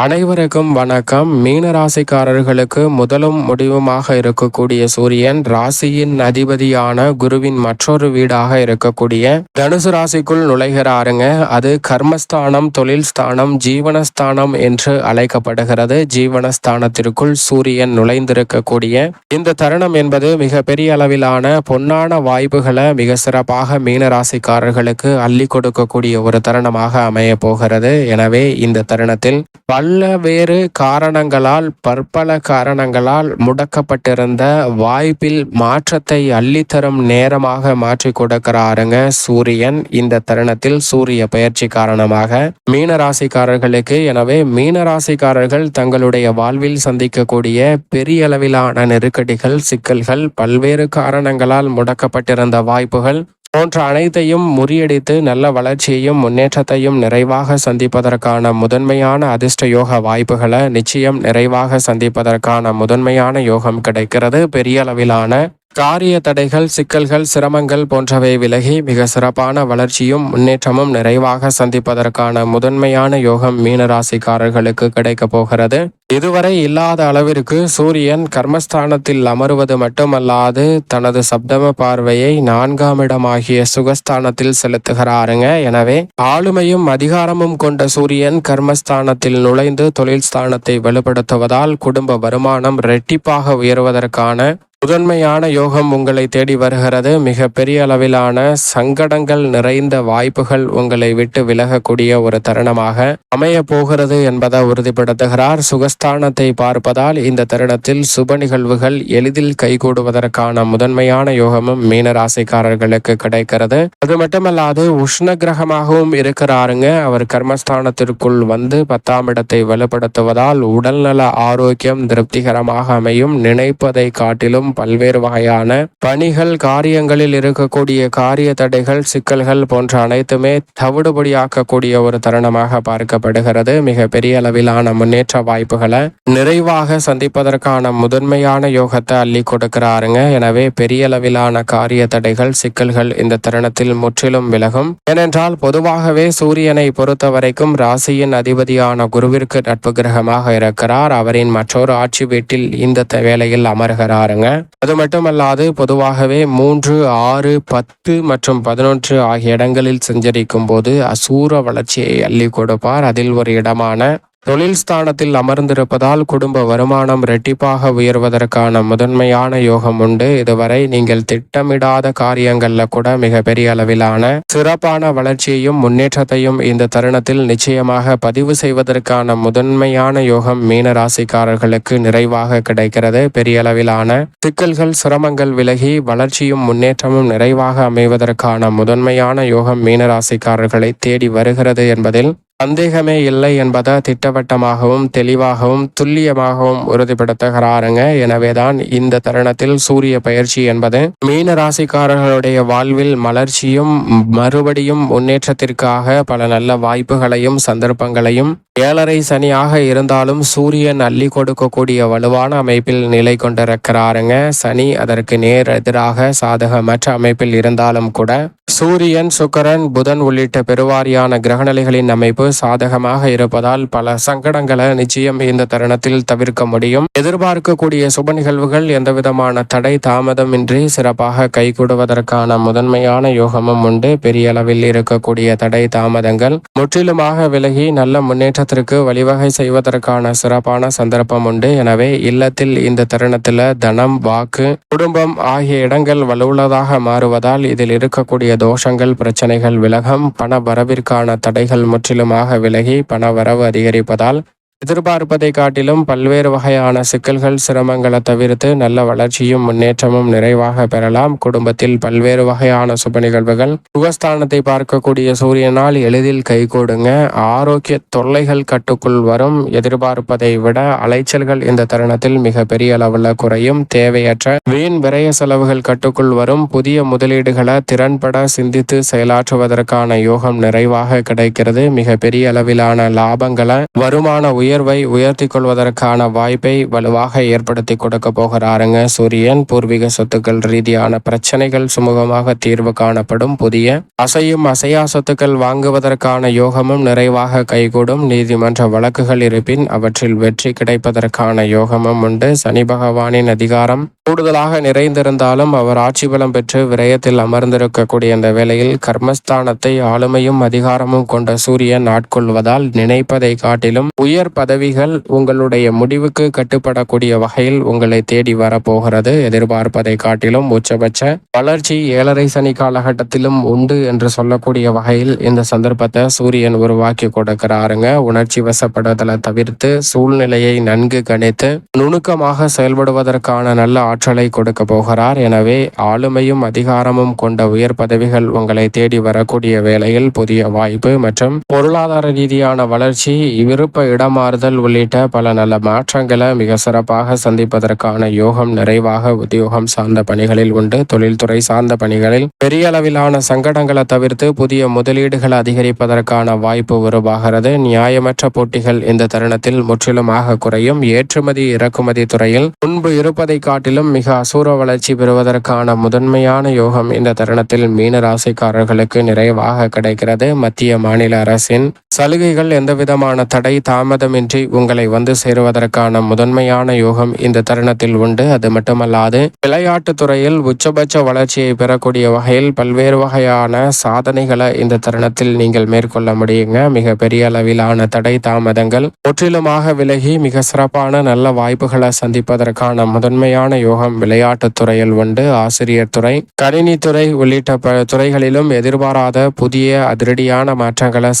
அனைவருக்கும் வணக்கம். மீன ராசிக்காரர்களுக்கு முதலும் முடிவுமாக இருக்கக்கூடிய சூரியன் ராசியின் அதிபதியான குருவின் மற்றொரு வீடாக இருக்கக்கூடிய தனுசு ராசிக்குள் நுழைகிறாருங்க. அது கர்மஸ்தானம் தொழில் ஸ்தானம் ஜீவனஸ்தானம் என்று அழைக்கப்படுகிறது. ஜீவனஸ்தானத்திற்குள் சூரியன் நுழைந்திருக்கக்கூடிய இந்த தருணம் என்பது மிக பெரிய அளவிலான பொன்னான வாய்ப்புகளை மிக சிறப்பாக மீன ராசிக்காரர்களுக்கு அள்ளி கொடுக்கக்கூடிய ஒரு தருணமாக அமைய போகிறது. எனவே இந்த தருணத்தில் பல்வேறு காரணங்களால் பற்பல காரணங்களால் முடக்கப்பட்டிருந்த வாய்ப்பில் மாற்றத்தை அள்ளித்தரும் நேரமாக மாற்றி கொடுக்கிறாருங்க சூரியன். இந்த தருணத்தில் சூரிய பயிற்சி காரணமாக மீனராசிக்காரர்களுக்கு எனவே மீனராசிக்காரர்கள் தங்களுடைய வாழ்வில் சந்திக்கக்கூடிய பெரிய அளவிலான நெருக்கடிகள் சிக்கல்கள் பல்வேறு காரணங்களால் முடக்கப்பட்டிருந்த வாய்ப்புகள் போன்ற அனைத்தையும் முறியடித்து நல்ல வளர்ச்சியையும் முன்னேற்றத்தையும் நிறைவாக சந்திப்பதற்கான முதன்மையான அதிர்ஷ்ட யோக வாய்ப்புகளை நிச்சயம் நிறைவாக சந்திப்பதற்கான முதன்மையான யோகம் கிடைக்கிறது. பெரிய அளவிலான காரிய தடைகள் சிக்கல்கள் சிரமங்கள் போன்றவை விலகி மிக சிறப்பான வளர்ச்சியும் முன்னேற்றமும் நிறைவாக சந்திப்பதற்கான முதன்மையான யோகம் மீனராசிக்காரர்களுக்கு கிடைக்கப் போகிறது. இதுவரை இல்லாத அளவிற்கு சூரியன் கர்மஸ்தானத்தில் அமருவது மட்டுமல்லாது தனது சப்தம பார்வையை நான்காம் இடமாகிய சுகஸ்தானத்தில் செலுத்துகிறாருங்க. எனவே ஆளுமையும் அதிகாரமும் கொண்ட சூரியன் கர்மஸ்தானத்தில் நுழைந்து தொழில் ஸ்தானத்தை வலுப்படுத்துவதால் குடும்ப வருமானம் ரெட்டிப்பாக உயர்வதற்கான முதன்மையான யோகம் உங்களை தேடி வருகிறது. மிக பெரிய அளவிலான சங்கடங்கள் நிறைந்த வாய்ப்புகள் உங்களை விட்டு விலகக்கூடிய ஒரு தருணமாக அமைய போகிறது என்பதை உறுதிப்படுத்துகிறார். சுகஸ்தானத்தை பார்ப்பதால் இந்த தருணத்தில் சுப நிகழ்வுகள் எளிதில் கைகூடுவதற்கான முதன்மையான யோகமும் மீனராசிக்காரர்களுக்கு கிடைக்கிறது. அது மட்டுமல்லாது உஷ்ண கிரகமாகவும் இருக்கிறாருங்க. அவர் கர்மஸ்தானத்திற்குள் வந்து பத்தாம் இடத்தை வலுப்படுத்துவதால் உடல்நல ஆரோக்கியம் திருப்திகரமாக அமையும். நினைப்பதை காட்டிலும் பல்வேறு வகையான பணிகள் காரியங்களில் இருக்கக்கூடிய காரிய தடைகள் சிக்கல்கள் போன்ற அனைத்துமே தவிடுபடியாக்கக்கூடிய ஒரு தருணமாக பார்க்கப்படுகிறது. மிக பெரிய அளவிலான முன்னேற்ற வாய்ப்புகளை நிறைவாக சந்திப்பதற்கான முதன்மையான யோகத்தை அள்ளி கொடுக்கிறாருங்க. எனவே பெரிய அளவிலான காரிய தடைகள் சிக்கல்கள் இந்த தருணத்தில் முற்றிலும் விலகும். ஏனென்றால் பொதுவாகவே சூரியனை பொறுத்த வரைக்கும் ராசியின் அதிபதியான குருவிற்கு நட்பு கிரகமாக இருக்கிறார். அவரின் மற்றொரு ஆட்சி வீட்டில் இந்த வேலையில் அமர்கிறாருங்க. அது மட்டுமல்லாது பொதுவாகவே மூன்று ஆறு பத்து மற்றும் பதினொன்று ஆகிய இடங்களில் சஞ்சரிக்கும் போது அசூர வளர்ச்சியை அள்ளி கொடுப்பார். அதில் ஒரு இடமான தொழில் ஸ்தானத்தில் அமர்ந்திருப்பதால் குடும்ப வருமானம் ரெட்டிப்பாக உயர்வதற்கான முதன்மையான யோகம் உண்டு. இதுவரை நீங்கள் திட்டமிடாத காரியங்கள்ல கூட மிக பெரிய அளவிலான சிறப்பான வளர்ச்சியையும் முன்னேற்றத்தையும் இந்த தருணத்தில் நிச்சயமாக பதிவு செய்வதற்கான முதன்மையான யோகம் மீன ராசிக்காரர்களுக்கு நிறைவாக கிடைக்கிறது. பெரிய அளவிலான சிக்கல்கள் சிரமங்கள் விலகி வளர்ச்சியும் முன்னேற்றமும் நிறைவாக அமைவதற்கான முதன்மையான யோகம் மீன ராசிக்காரர்களை தேடி வருகிறது என்பதில் சந்தேகமே இல்லை என்பதை திட்டவட்டமாகவும் தெளிவாகவும் துல்லியமாகவும் உறுதிப்படுத்துகிறாருங்க. எனவேதான் இந்த தருணத்தில் சூரிய பயிற்சி என்பது மீன ராசிக்காரர்களுடைய வாழ்வில் மலர்ச்சியும் மறுபடியும் முன்னேற்றத்திற்காக பல நல்ல வாய்ப்புகளையும் சந்தர்ப்பங்களையும் ஏழரை சனியாக இருந்தாலும் சூரியன் அள்ளி கொடுக்கக்கூடிய வலுவான அமைப்பில் நிலை கொண்டிருக்கிறாருங்க. சனி அதற்கு நேர் எதிராக சாதகமற்ற அமைப்பில் இருந்தாலும் கூட சூரியன் சுக்கரன் புதன் உள்ளிட்ட பெருவாரியான கிரகநிலைகளின் அமைப்பு சாதகமாக இருப்பதால் பல சங்கடங்களை நிச்சயம் இந்த தருணத்தில் தவிர்க்க முடியும். எதிர்பார்க்கக்கூடிய சுப நிகழ்வுகள் எந்தவிதமான தடை தாமதமின்றி சிறப்பாக கைகூடுவதற்கான முதன்மையான யோகமும் உண்டு. பெரிய அளவில் இருக்கக்கூடிய தடை தாமதங்கள் முற்றிலுமாக விலகி நல்ல முன்னேற்ற முன்னேற்றத்திற்கு வழிவகை செய்வதற்கான சிறப்பான சந்தர்ப்பம் உண்டு. எனவே இல்லத்தில் இந்த தருணத்தில் தனம் வாக்கு குடும்பம் ஆகிய இடங்கள் வலுவுள்ளதாக மாறுவதால் இதில் இருக்கக்கூடிய தோஷங்கள் பிரச்சனைகள் விலகம் பண வரவிற்கான தடைகள் முற்றிலுமாக விலகி பண வரவு அதிகரிப்பதால் எதிர்பார்ப்பதை காட்டிலும் பல்வேறு வகையான சிக்கல்கள் சிரமங்களை தவிர்த்து நல்ல வளர்ச்சியும் முன்னேற்றமும் நிறைவாக பெறலாம். குடும்பத்தில் பல்வேறு வகையான சுப நிகழ்வுகள். சுகஸ்தானத்தை பார்க்கக்கூடிய சூரியனால் எளிதில் கைகூடுங்க ஆரோக்கிய தொல்லைகள் கட்டுக்குள் வரும். எதிர்பார்ப்பதை விட அலைச்சல்கள் இந்த தருணத்தில் மிக பெரிய அளவில் குறையும். தேவையற்ற வீண் விரய செலவுகள் கட்டுக்குள் வரும். புதிய முதலீடுகளை திறன்பட சிந்தித்து செயலாற்றுவதற்கான யோகம் நிறைவாக கிடைக்கிறது. மிக பெரிய அளவிலான லாபங்களை வருமான உயர் உயர்வை உயர்த்தி கொள்வதற்கான வாய்ப்பை வலுவாக ஏற்படுத்தி கொடுக்க போகிறாருங்க. சூரியன் பூர்வீக சொத்துக்கள் ரீதியான பிரச்சனைகள் சுமூகமாக தீர்வு காணப்படும். புதிய அசையும் அசையா சொத்துக்கள் வாங்குவதற்கான யோகமும் நிறைவாக கைகூடும். நீதிமன்ற வழக்குகள் இருப்பின் அவற்றில் வெற்றி கிடைப்பதற்கான யோகமும் உண்டு. சனி பகவானின் அதிகாரம் கூடுதலாக நிறைந்திருந்தாலும் அவர் ஆட்சி பலம் பெற்று விரயத்தில் அமர்ந்திருக்கக்கூடிய இந்த வேளையில் கர்மஸ்தானத்தை ஆளுமையும் அதிகாரமும் கொண்ட சூரியன் ஆட்கொள்வதால் நினைப்பதை காட்டிலும் உயர் பதவிகள் உங்களுடைய முடிவுக்கு கட்டுப்படக்கூடிய வகையில் உங்களை தேடி வரப்போகிறது. எதிர்பார்ப்பதை காட்டிலும் உச்சபட்ச வளர்ச்சி ஏழரை சனி காலகட்டத்திலும் உண்டு என்று சொல்லக்கூடிய வகையில் இந்த சந்தர்ப்பத்தை சூரியன் உருவாக்கி கொடுக்கிறாருங்க. உணர்ச்சி வசப்படுதலை தவிர்த்து சூழ்நிலையை நன்கு கணித்து நுணுக்கமாக செயல்படுவதற்கான நல்ல ஆற்றலை கொடுக்க போகிறார். எனவே ஆளுமையும் அதிகாரமும் கொண்ட உயர் பதவிகள் உங்களை தேடி வரக்கூடிய வேளையில் புதிய வாய்ப்பு மற்றும் பொருளாதார ரீதியான வளர்ச்சி விருப்ப இடமாறுதல் உள்ளிட்ட பல நல்ல மாற்றங்களை மிக சிறப்பாக சந்திப்பதற்கான யோகம் நிறைவாக உத்தியோகம் சார்ந்த பணிகளில் உண்டு. தொழில்துறை சார்ந்த பணிகளில் பெரிய அளவிலான சங்கடங்களை தவிர்த்து புதிய முதலீடுகளை அதிகரிப்பதற்கான வாய்ப்பு உருவாகிறது. நியாயமற்ற போட்டிகள் இந்த தருணத்தில் முற்றிலுமாக குறையும். ஏற்றுமதி இறக்குமதி துறையில் முன்பு இருப்பதை காட்டிலும் மிக அசூர வளர்ச்சி பெறுவதற்கான முதன்மையான யோகம் இந்த தருணத்தில் மீன ராசிக்காரர்களுக்கு நிறைவாக கிடைக்கிறது. மத்திய மாநில அரசின் சலுகைகள் எந்தவிதமான தடை தாமதமின்றி உங்களை வந்து சேருவதற்கான முதன்மையான யோகம் இந்த தருணத்தில் உண்டு. அது மட்டுமல்லாது விளையாட்டுத் துறையில் உச்சபட்ச வளர்ச்சியை பெறக்கூடிய வகையில் பல்வேறு வகையான சாதனைகளை இந்த தருணத்தில் நீங்கள் மேற்கொள்ள முடியுங்க. மிக பெரிய அளவிலான தடை தாமதங்கள் முற்றிலுமாக விலகி மிக சிறப்பான நல்ல வாய்ப்புகளை சந்திப்பதற்கான முதன்மையான யோகம் விளையாட்டுத் துறையில் உண்டு. ஆசிரியர் துறை கணினித்துறை உள்ளிட்ட ப துறைகளிலும் எதிர்பாராத புதிய அதிரடியான மாற்றங்களை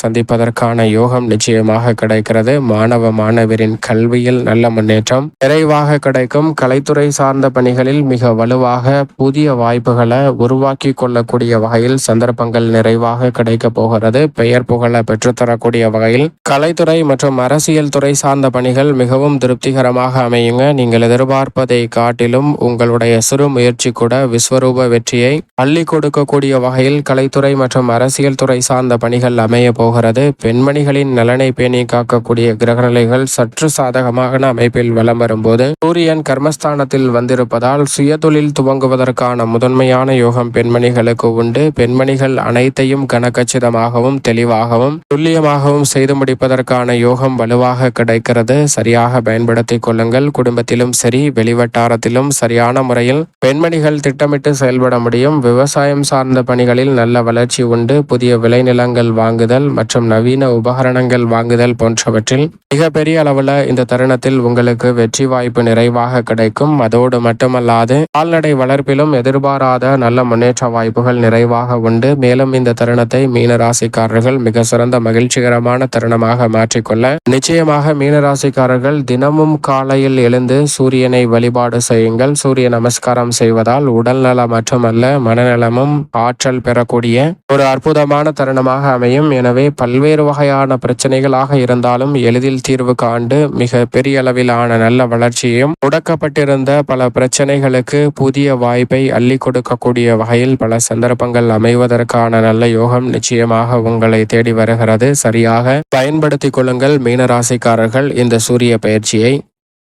சந்திப்பதற்கான யோகம் நிச்சயமாக கிடைக்கிறது. மாணவ மாணவரின் கல்வியில் நல்ல முன்னேற்றம். விரைவாக கிடைக்கும். கலைத்துறை சார்ந்த பணிகளில் மிக வலுவாக புதிய வாய்ப்புகளை உருவாக்கி கொள்ளக்கூடிய வகையில் சந்தர்ப்பங்கள் நிறைவாக கிடைக்க போகிறது. பெயர் புகழ பெற்றுத்தரக்கூடிய வகையில் கலைத்துறை மற்றும் அரசியல் துறை சார்ந்த பணிகள் மிகவும் திருப்திகரமாக அமையுங்க. நீங்கள் எதிர்பார்ப்பதை காட்டிலும் உங்களுடைய சிறு முயற்சி கூட விஸ்வரூப வெற்றியை அள்ளி கொடுக்கக்கூடிய வகையில் கலைத்துறை மற்றும் அரசியல் துறை சார்ந்த பணிகள் அமைய போகிறது. பெண்மணிகளின் நலனை பேணி காக்கக்கூடிய கிரகநிலைகள் சற்று சாதகமான அமைப்பில் வலம் வரும்போது சூரியன் கர்மஸ்தானத்தில் வந்திருப்பதால் சுயதொழில் துவங்குவதற்கான முதன்மையான யோகம் பெண்மணிகளுக்கு உண்டு. பெண்மணிகள் அனைத்தையும் கனக்கச்சிதமாகவும் தெளிவாகவும் துல்லியமாகவும் செய்து முடிப்பதற்கான யோகம் வலுவாக கிடைக்கிறது. சரியாக பயன்படுத்திக் கொள்ளுங்கள். குடும்பத்திலும் சரி வெளிவட்டாரத்திலும் சரியான முறையில் பெண்மணிகள் திட்டமிட்டு செயல்பட முடியும். விவசாயம் சார்ந்த பணிகளில் நல்ல வளர்ச்சி உண்டு. புதிய விளைநிலங்கள் வாங்குதல் மற்றும் நவீன உபகரணங்கள் வாங்குதல் போன்றவற்றில் மிகப்பெரிய அளவில் இந்த தருணத்தில் உங்களுக்கு வெற்றி வாய்ப்பு நிறைவாக கிடைக்கும். அதோடு மட்டுமல்லாது கால்நடை வளர்ப்பிலும் எதிர்பாராத நல்ல முன்னேற்ற வாய்ப்புகள் நிறைவாக உண்டு. மேலும் இந்த தருணத்தை மீனராசிக்காரர்கள் மிக சிறந்த மகிழ்ச்சிகரமான தருணமாக மாற்றிக்கொள்ள நிச்சயமாக மீனராசிக்காரர்கள் தினமும் காலையில் எழுந்து சூரியனை வழிபாடு செய்யுங்கள். சூரிய நமஸ்காரம் செய்வதால் உடல் நலம் மட்டுமல்ல மனநலமும் ஆற்றல் பெறக்கூடிய ஒரு அற்புதமான தருணமாக அமையும். எனவே பல்வேறு வகையான பிரச்சனைகளாக இருந்தாலும் எளிதில் தீர்வு காண்டு மிக பெரிய அளவிலான நல்ல வளர்ச்சியையும் முடக்கப்பட்டிருந்த பல பிரச்சனைகளுக்கு புதிய வாய்ப்பை அள்ளி கொடுக்கக்கூடிய வகையில் பல சந்தர்ப்பங்கள் அமைவதற்கான நல்ல யோகம் நிச்சயமாக உங்களை தேடி வருகிறது. சரியாக பயன்படுத்திக் கொள்ளுங்கள். மீனராசிக்காரர்கள் இந்த சூரிய பயிற்சியை